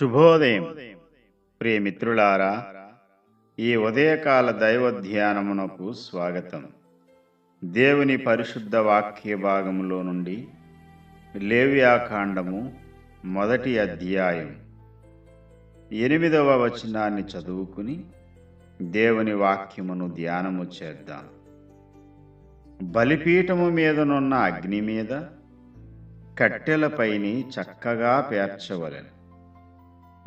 శుభోదయం. ప్రియమిత్రులారా ఈ ఉదయకాల దైవ ధ్యానమునకు స్వాగతం. దేవుని పరిశుద్ధ వాక్య భాగములో నుండి లేవ్యాకాండము మొదటి అధ్యాయం. ఎనిమిదవ వచనాన్ని చదువుకుని దేవుని వాక్యమును ధ్యానము చేద్దాం. బలిపీఠము మీదనున్న అగ్ని మీద కట్టెలపైని చక్కగా పేర్చవలెను.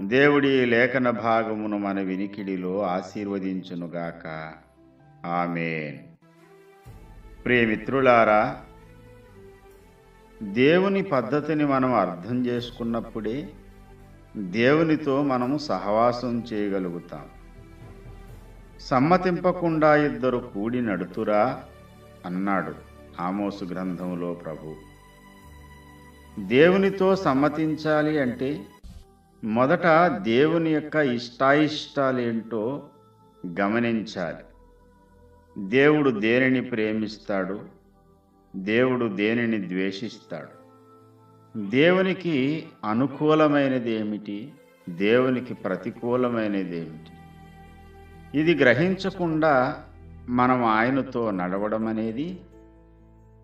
దేవుడి లేఖన భాగమును మన వినికిడిలో ఆశీర్వదించునుగాక. ఆమెన్. ప్రియమిత్రులారా దేవుని పద్ధతిని మనం అర్థం చేసుకున్నప్పుడే దేవునితో మనము సహవాసం చేయగలుగుతాం. సమ్మతింపకుండా ఇద్దరు కూడి నడుతురా అన్నాడు ఆమోసు గ్రంథంలో ప్రభు. దేవునితో సమ్మతించాలి అంటే మొదట దేవుని యొక్క ఇష్టాయిష్టాలేంటో గమనించాలి. దేవుడు దేనిని ప్రేమిస్తాడు? దేవుడు దేనిని ద్వేషిస్తాడు? దేవునికి అనుకూలమైనది ఏమిటి దేవునికి ప్రతికూలమైనది ఏమిటి ఇది గ్రహించకుండా మనం ఆయనతో నడవడం అనేది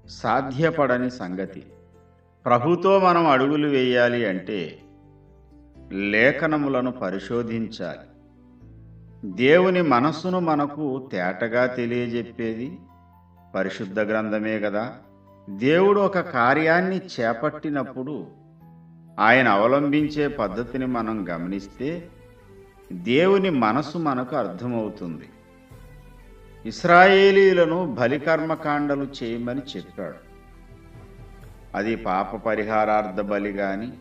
సాధ్యపడని సంగతి. ప్రభుతో మనం అడుగులు వేయాలి అంటే లేఖనములను పరిశోధించాలి. దేవుని మనస్సును మనకు తేటగా తెలియజెప్పేది పరిశుద్ధ గ్రంథమే కదా. దేవుడు ఒక కార్యాన్ని చేపట్టినప్పుడు ఆయన అవలంబించే పద్ధతిని మనం గమనిస్తే దేవుని మనసు మనకు అర్థమవుతుంది. ఇస్రాయేలీలను బలికర్మకాండలు చేయమని చెప్పాడు. అది పాప పరిహారార్థ బలి కానీ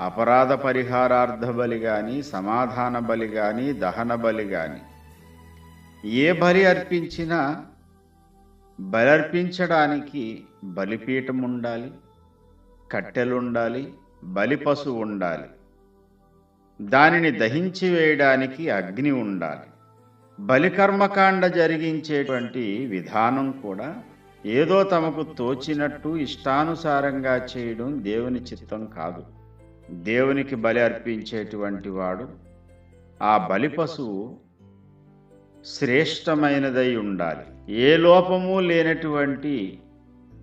అపరాధ పరిహారార్థ బలి కానీ సమాధాన బలి కానీ దహన బలి కానీ ఏ బలి అర్పించినా బలర్పించడానికి బలిపీఠం ఉండాలి కట్టెలుండాలి బలి పశువు ఉండాలి. దానిని దహించి వేయడానికి అగ్ని ఉండాలి. బలికర్మకాండ జరిగించేటువంటి విధానం కూడా ఏదో తమకు తోచినట్టు ఇష్టానుసారంగా చేయడం దేవుని చిత్తం కాదు. దేవునికి బలి అర్పించేటువంటి వాడు. ఆ బలి పశువు శ్రేష్టమైనదై ఉండాలి. ఏ లోపము లేనటువంటి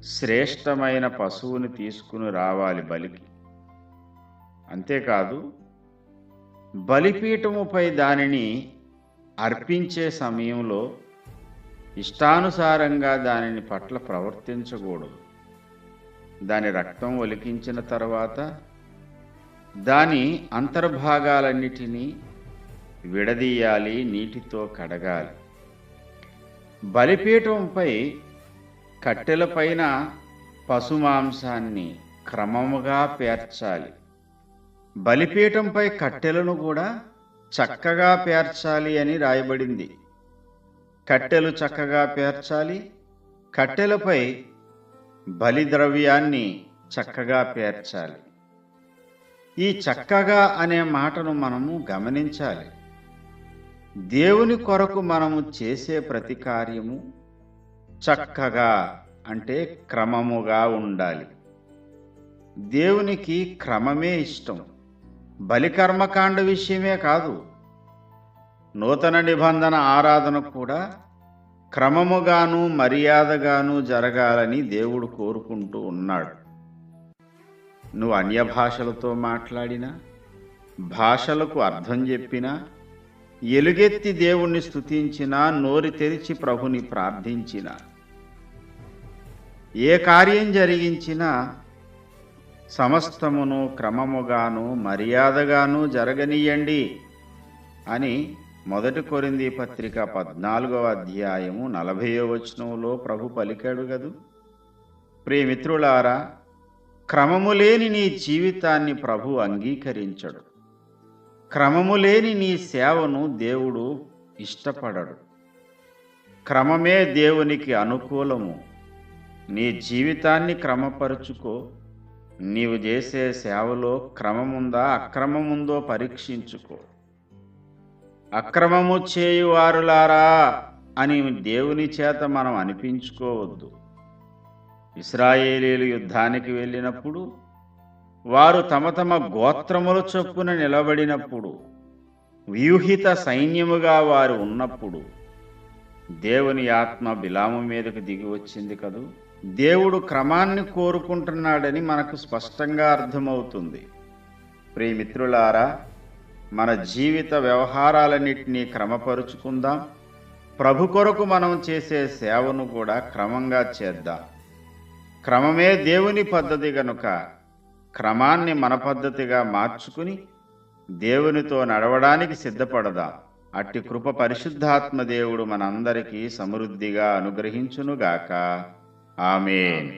శ్రేష్టమైన పశువుని తీసుకుని రావాలి బలికి. అంతేకాదు బలిపీఠముపై దానిని అర్పించే సమయంలో ఇష్టానుసారంగా దానిని పట్ల ప్రవర్తించకూడదు. దాని రక్తం ఒలికించిన తర్వాత దాని అంతర్భాగాలన్నిటినీ విడదీయాలి నీటితో కడగాలి. బలిపీఠంపై కట్టెలపైన పశుమాంసాన్ని క్రమముగా పేర్చాలి. బలిపీఠంపై కట్టెలను కూడా చక్కగా పేర్చాలి అని రాయబడింది. కట్టెలు చక్కగా పేర్చాలి. కట్టెలపై బలిద్రవ్యాన్ని చక్కగా పేర్చాలి. ఈ చక్కగా అనే మాటను మనము గమనించాలి. దేవుని కొరకు మనము చేసే ప్రతి కార్యము చక్కగా అంటే క్రమముగా ఉండాలి. దేవునికి క్రమమే ఇష్టం. బలికర్మకాండ విషయమే కాదు. నూతన నిబంధన ఆరాధన కూడా క్రమముగాను మర్యాదగాను జరగాలని దేవుడు కోరుకుంటూ ఉన్నాడు. నువ్వు అన్య భాషలతో మాట్లాడినా భాషలకు అర్థం చెప్పినా ఎలుగెత్తి దేవుణ్ణి స్తుతించినా నోరి తెరిచి ప్రభుని ప్రార్థించినా ఏ కార్యం జరిగించినా సమస్తమును క్రమముగాను మర్యాదగాను జరగనీయండి అని మొదటి కొరింది పత్రిక పద్నాలుగవ అధ్యాయము నలభైవ వచనంలో ప్రభు పలికాడు గదు ప్రియమిత్రులారా క్రమము లేని నీ జీవితాన్ని ప్రభు అంగీకరించడు. క్రమము లేని నీ సేవను దేవుడు ఇష్టపడడు. క్రమమే దేవునికి అనుకూలము. నీ జీవితాన్ని క్రమపరుచుకో. నీవు చేసే సేవలో క్రమముందా అక్రమముందో పరీక్షించుకో. అక్రమము చేయువారులారా అని దేవుని చేత మనం అనిపించుకోవద్దు. ఇస్రాయేలీలు యుద్ధానికి వెళ్ళినప్పుడు వారు తమ తమ గోత్రముల చొప్పున నిలబడినప్పుడు వ్యూహిత సైన్యముగా వారు ఉన్నప్పుడు దేవుని ఆత్మ బిలాము మీదకు దిగి వచ్చింది కదూ? దేవుడు క్రమాన్ని కోరుకుంటున్నాడని మనకు స్పష్టంగా అర్థమవుతుంది. ప్రియమిత్రులారా మన జీవిత వ్యవహారాలన్నింటినీ క్రమపరుచుకుందాం. ప్రభు కొరకు మనం చేసే సేవను కూడా క్రమంగా చేద్దాం. క్రమమే దేవుని పద్ధతి గనుక క్రమాన్ని మన పద్ధతిగా మార్చుకుని దేవునితో నడవడానికి సిద్ధపడదాం? అట్టి కృప పరిశుద్ధాత్మ దేవుడు మనందరికీ సమృద్ధిగా అనుగ్రహించునుగాక. ఆమె